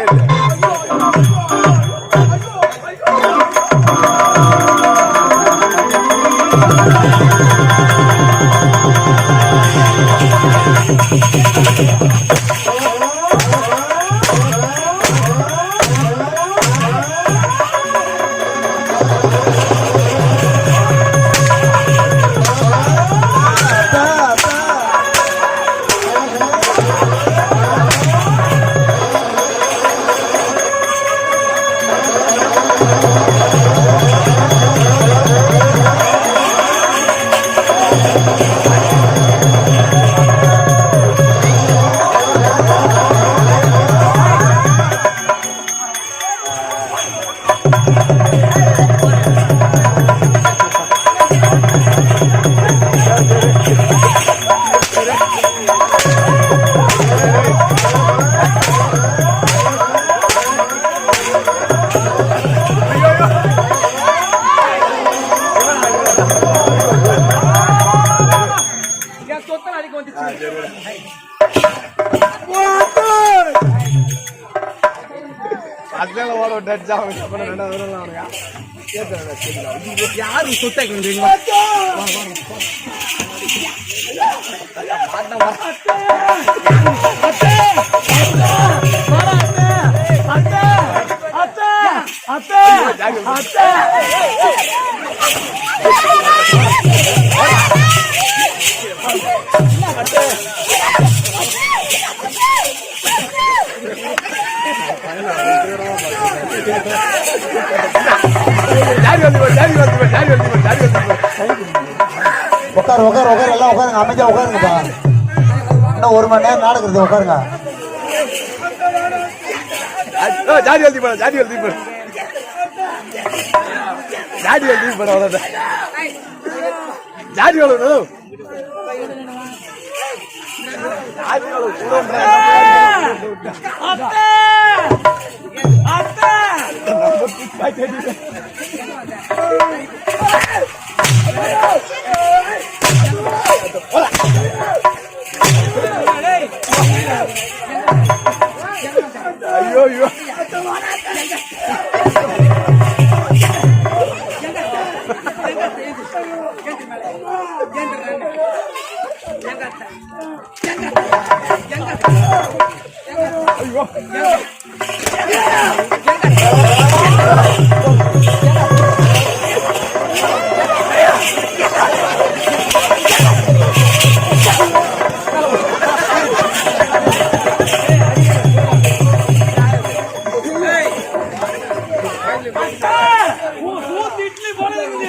என் ஆகும் அப்புறம் ரெண்டாவது தடவை யாரு சொத்தை உட்காரு உட்காரு உட்காரு எல்லாம் உட்காருங்க அமைதியா உட்காருங்கப்பா. இன்னும் ஒரு மணி நேரம் நாடகம் உட்காருங்க. ஜாடி எழுதி போட ஜாடி எழுதி போட ஜாடி எழுதி போட. அவ்வளவுதான் ஜாடி எவ்வளவு ஜாடி எவ்வளவு கூட ஐயோ ஐயோ ரெண்டாவது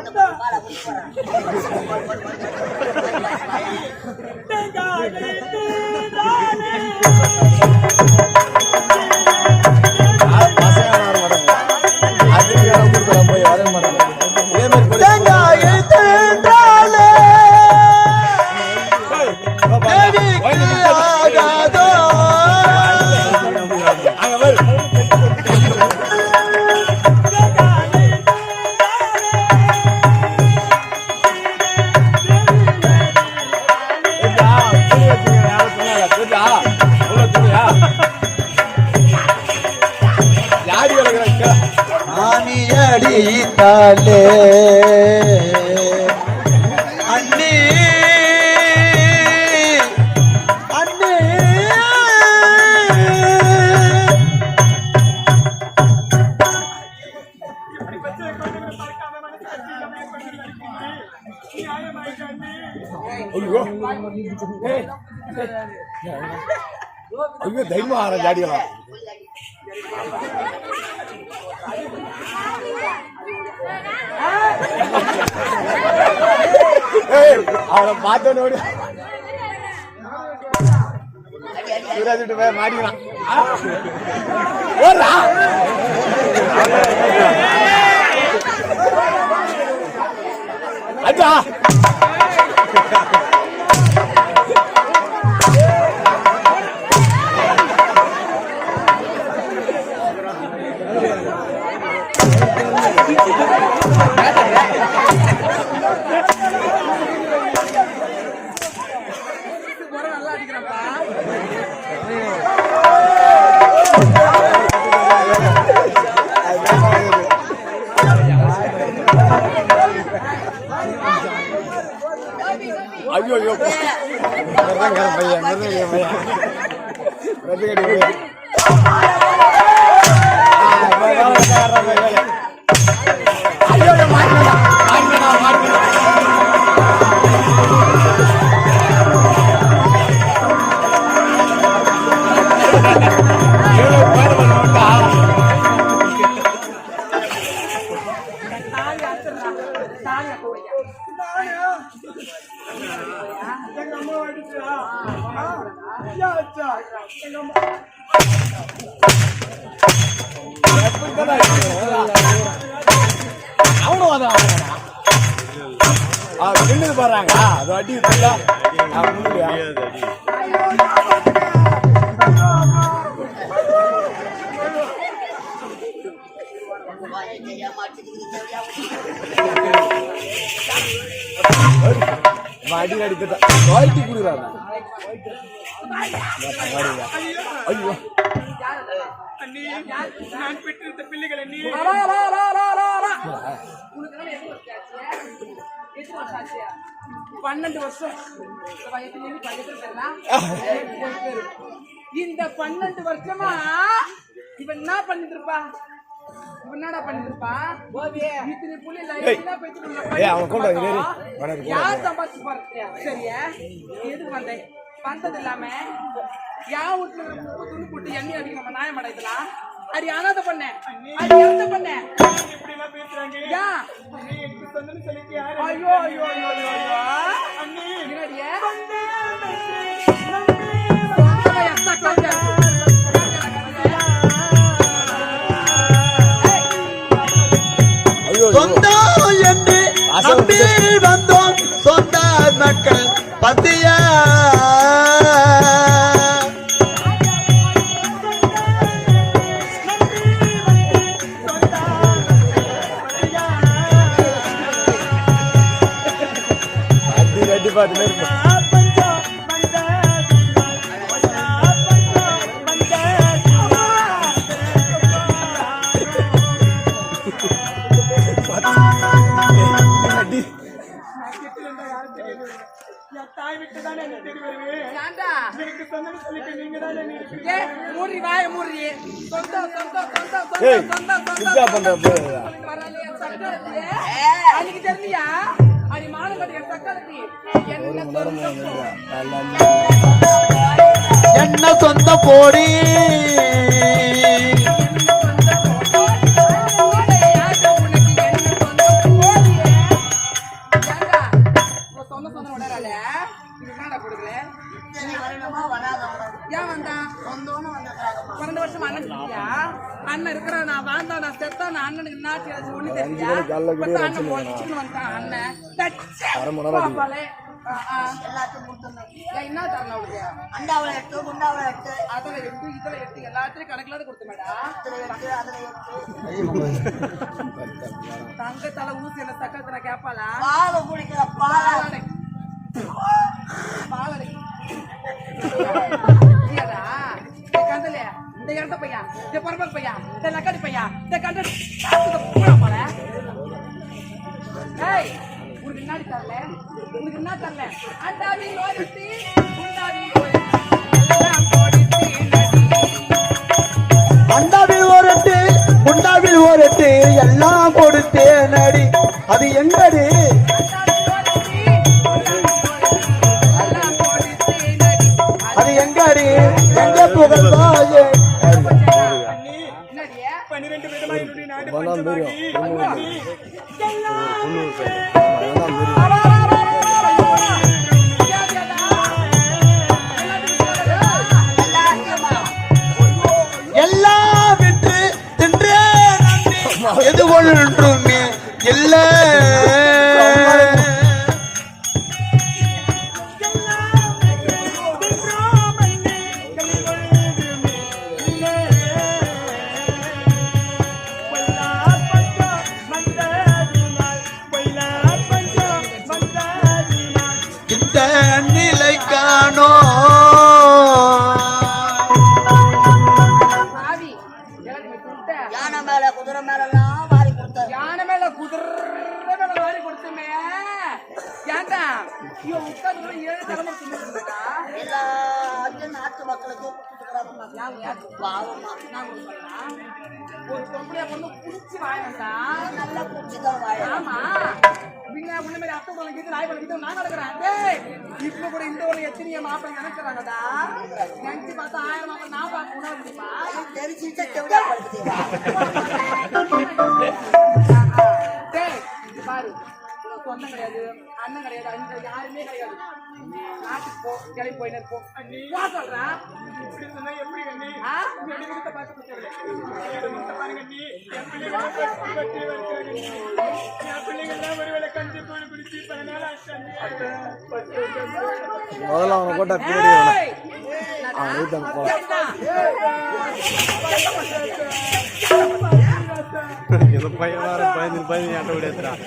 போய் விட்டாலே அண்ணே. அண்ணே. ஐயோ. தைரியமா ஏய் அவனை பார்த்த விட்டு போய் மாட்டிக்கிறான். அச்சா. ஐயோ ஐயோ. பையன் பையன் அவனும் அதான் அவன் நின்று அது அடி இருக்குல்ல அவன் முன்னாடியா? அவன் அடி அடிக்கதான் குவாலிட்டி கொடுக்குறாங்க ஐயோ நான் பெற்றிருந்த பிள்ளைகள் ஆச்சு? பன்னெண்டு வருஷம் இந்த பன்னெண்டு வருஷமா இவன் என்ன பண்ணிட்டு இருப்பா என்னடா பண்ணிட்டு இருப்பா இத்தனை புள்ளி லைனா உள்ள ஏய், அவன் ஏறி. பார்த்தோம். வணக்கம். யார் சம்பாதிச்சு பாருங்க சரியா எதுக்கு வந்தேன் வந்தது இல்லாம? யா வீட்டுல துணி போட்டு எண்ணெய் அடிக்க நம்ம நியாயம் அடைக்கலாம் அடி அனாத பண்ணேன் அடி இறந்த பண்ணேன் யா. ஐயோ ஐயோ ஐயோ ஐயோ. ஐயோ என்னடியே? நம்பி வந்தோம் சொந்த மக்கள் பத்தியா? என்ன சொந்த போடி? ஏன் வந்தான்? பன்னெண்டு வருஷம் அண்ணன் இருக்கியா? அண்ணன் இருக்கிறான் நான் வாழ்ந்தான் நான் செத்தான் நான் அண்ணனுக்கு நாட்டி வச்சு ஒண்ணு தெரியா? அண்ணன் போச்சுன்னு வந்துட்டான் அண்ணன். தச்சு. என்ன தரணும் அவளுக்கு? அண்டாவளை எட்டு குண்டாவளை எட்டு. அதுல எட்டு இதுல எட்டு எல்லாத்தையும் கணக்குல கொடுத்தமேடா இதுல எட்டு அதுல எட்டு. தங்க தலை ஊசி என்ன சக்கரத்துல கேப்பாளா? பாலை குடிக்கிற பாலை. பாலடை. பாலடை. இந்த இடத்த பையன் இந்த பையன் இந்த நக்காடி பையன் இந்த போல ஏய் உனக்கு முன்னாடி தரல உனக்கு என்ன தரல அண்டாவி ஓடித்தி குண்டாவி அண்டாவில் ஓரட்டு குண்டாவில் ஓரட்டு எல்லாம் கொடுத்தேன் அடி. அது எங்கடி? அது எங்க அடி எங்க புகழ்ந்தாயே எல்லாம் எது ஒன்றுமே இல்லை. ஒரு பொம்பளைய பொண்ணு புடிச்சு வாங்கினா நல்லா குடிச்சுதான் வாழ ஆமா. பின்ன முன்ன மாதிரி அத்தை குழந்தைக்கு நாய் குழந்தைக்கு நான் இப்ப கூட இந்த ஒரு எத்தனைய மாப்பிள்ளை நினைக்கிறாங்கடா நினைச்சு பார்த்தா ஆயிரம் மாப்பிள்ளை நான் பார்க்க உணர முடியுமா சொந்தம் கிடையாது அண்ணன் கிடையாது அண்ணன் யாருமே கிடையாது. நாட்டுக்கு போ கிளம்பி போயின்னு இருப்போம் வா சொல்றேன் இப்படி எப்படி கண்ணி? ஆ? நீ அடி கொடுத்த பார்த்து கொடுத்தவளே கொடுத்த பாருங்க நீ என் பிள்ளைங்க பட்டி வச்சு என் பிள்ளைங்க எல்லாம் ஒருவேளை கஞ்சி போய் குடிச்சு பதினாலு ஆச்சு முதல்ல அவனை போட்டா பின்னாடி! அவன் போலாம் பையன் பயந்து பயந்து ஆட்ட விடையாத்துறான்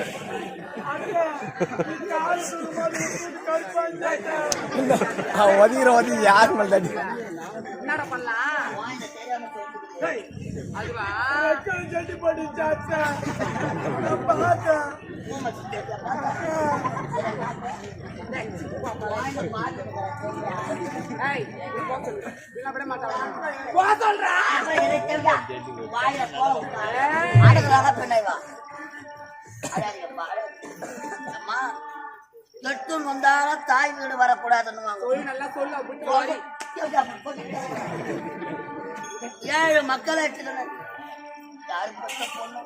அவன் ஒதுங்கிற ஒதுங்கி யார் மேல தட்டி என்னடா பண்ணலாம் அதுவா ஏய். நீ போ சொல்றா வாயில எட்டுன்னு வந்தாலும் தாய் வீடு வரக்கூடாதுன்னு ஏழு மக்களை எடுத்துக்கணும் யாரு பெத்த பொண்ணு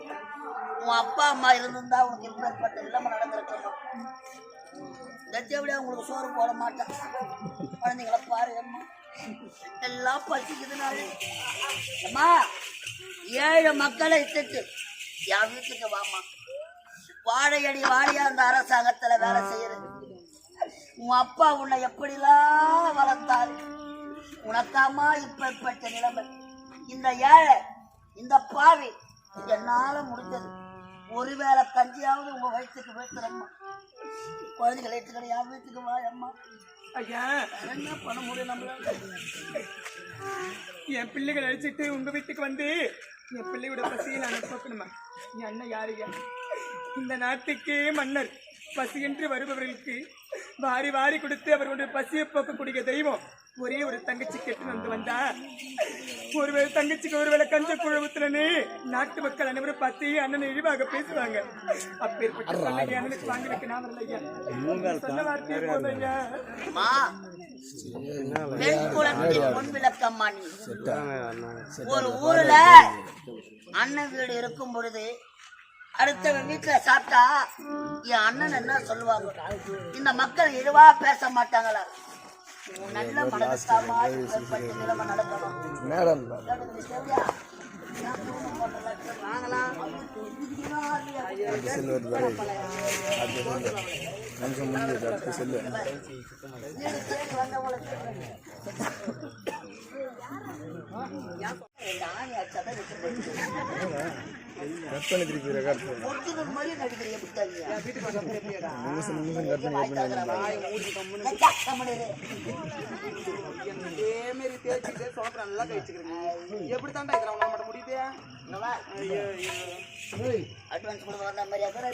உன் அப்பா அம்மா இருந்திருந்தா உனக்கு இப்பேற்பட்ட இல்லாம நடந்திருக்கணும் கத்தியபடியா உங்களுக்கு சோறு போட மாட்டேன். குழந்தைங்கள பாரு அம்மா. எல்லாம் பசிக்குதுனால. அம்மா ஏழு மக்களை இட்டுட்டு என் வீட்டுக்கு வாம்மா. வாழையடி வாழையா அந்த அரசாங்கத்துல வேலை செய்யறது. உன் அப்பா உன்னை எப்படிலாம் வளர்த்தாரு? உனக்காமா இப்பேற்பட்ட நிலைமை. இந்த ஏழை இந்த பாவி என்னால முடிஞ்சது. ஒருவேளை கஞ்சியாவது உங்க வயிற்றுக்கு வைக்கிறம்மா குழந்தைகளை எடுத்துக்கிற என் வீட்டுக்கு வாயம்மா. ஐயா. வேற என்ன பண்ண முடியும் நம்மளால? என் பிள்ளைகளை அழைச்சிட்டு உங்க வீட்டுக்கு வந்து என் பிள்ளையோட பசியை நான் போக்கணுமா என் அண்ணன் யாருங்க இந்த நாட்டுக்கே மன்னர் பசியின்றி வருபவர்களுக்கு வாரி வாரி கொடுத்து அவர்களுடைய பசியை போக்கக்கூடிய தெய்வம் ஒரே ஒரு தங்கச்சி கெட்டு வந்து வந்தா. ஒருவேளை தங்கச்சிக்கு ஒருவேளை கஞ்ச குழவுத்துலனே நாட்டு மக்கள் அனைவரும் பார்த்து அண்ணனை இழிவாக பேசுவாங்க. அப்பேற்பட்ட அண்ணனுக்கு வாங்கினக்கு நான் வரல ஐயா. சொன்ன வார்த்தையை நீ. ஒரு ஊர்ல அண்ணன் வீடு இருக்கும் பொழுது அடுத்தவன் வீட்டுல சாப்பிட்டா என் அண்ணன் என்ன சொல்லுவாங்க இந்த மக்கள் இழிவா பேச மாட்டாங்களா? நல்ல ஏற்பட்ட நிலைமை நடக்கணும்? வாங்கலாம். கட் பண்ணி திருப்பி ரெக்கார்ட் நிமிஷம் நிமிஷம் கட் பண்ணி கட் பண்ணி எப்படி முடியுது அட்வான்ஸ் கொடுக்க வந்த மாதிரி அப்புறம்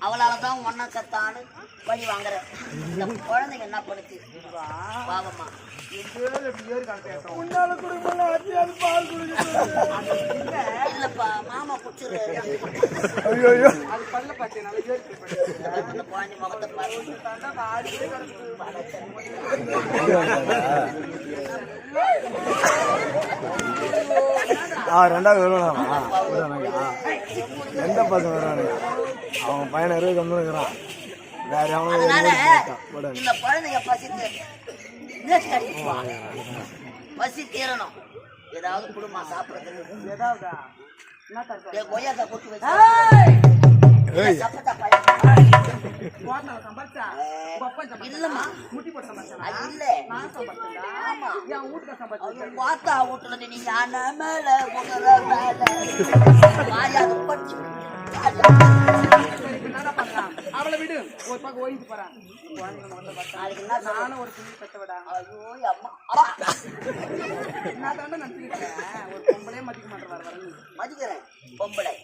அவளால தான் ஒன்ன கத்தான்னு வழி வாங்குறேன். இந்த குழந்தைங்க என்ன பண்ணுச்சு? பாவமா. இல்லப்பா மாமா குச்சிரு ஐயோ ஐயோ அது பல்ல பாத்தேன் நான் ஏறி. இந்த குழந்தை முகத்தை பாரு. ஆ ரெண்டாவது வருவானா வருவானுங்க எந்த பசங்க வருவானுங்க அவன் பையனை இருபது கம்மி இருக்கிறான் வேற அவனுக்கு இந்த குழந்தைங்க அடிப்பாங்க பசி தீரணும். ஏதாவது குடும்பம் சாப்பிடுறதுக்கு. ஏதாவதா? கொய்யாக்கா கொட்டி வச்சு போட்டா சம்பாதிச்சா? உங்க அப்பா? இல்லம்மா. முட்டி போட்டு சம்பாதிச்சானா? அது இல்ல நான் சம்பாதிச்சேன்டா. ஆமா. என் வீட்டுக்கார சம்பாதிச்சான். ஐயோ, வாத்தா வீட்டுல நீ யானை மேல குதிர மேல பண்ணலாம்? அவளை விடு ஒரு பக்கம் ஓடிட்டு போறான் என்ன? நானும் ஒரு பிள்ளை பெற்றவடா ஐயோ அம்மா நான் தாண்டா நினைச்சுக்கிட்டேன் ஒரு பொம்பளையே மதிக்க மாட்டேன் மதிக்கிறேன் பொம்பளை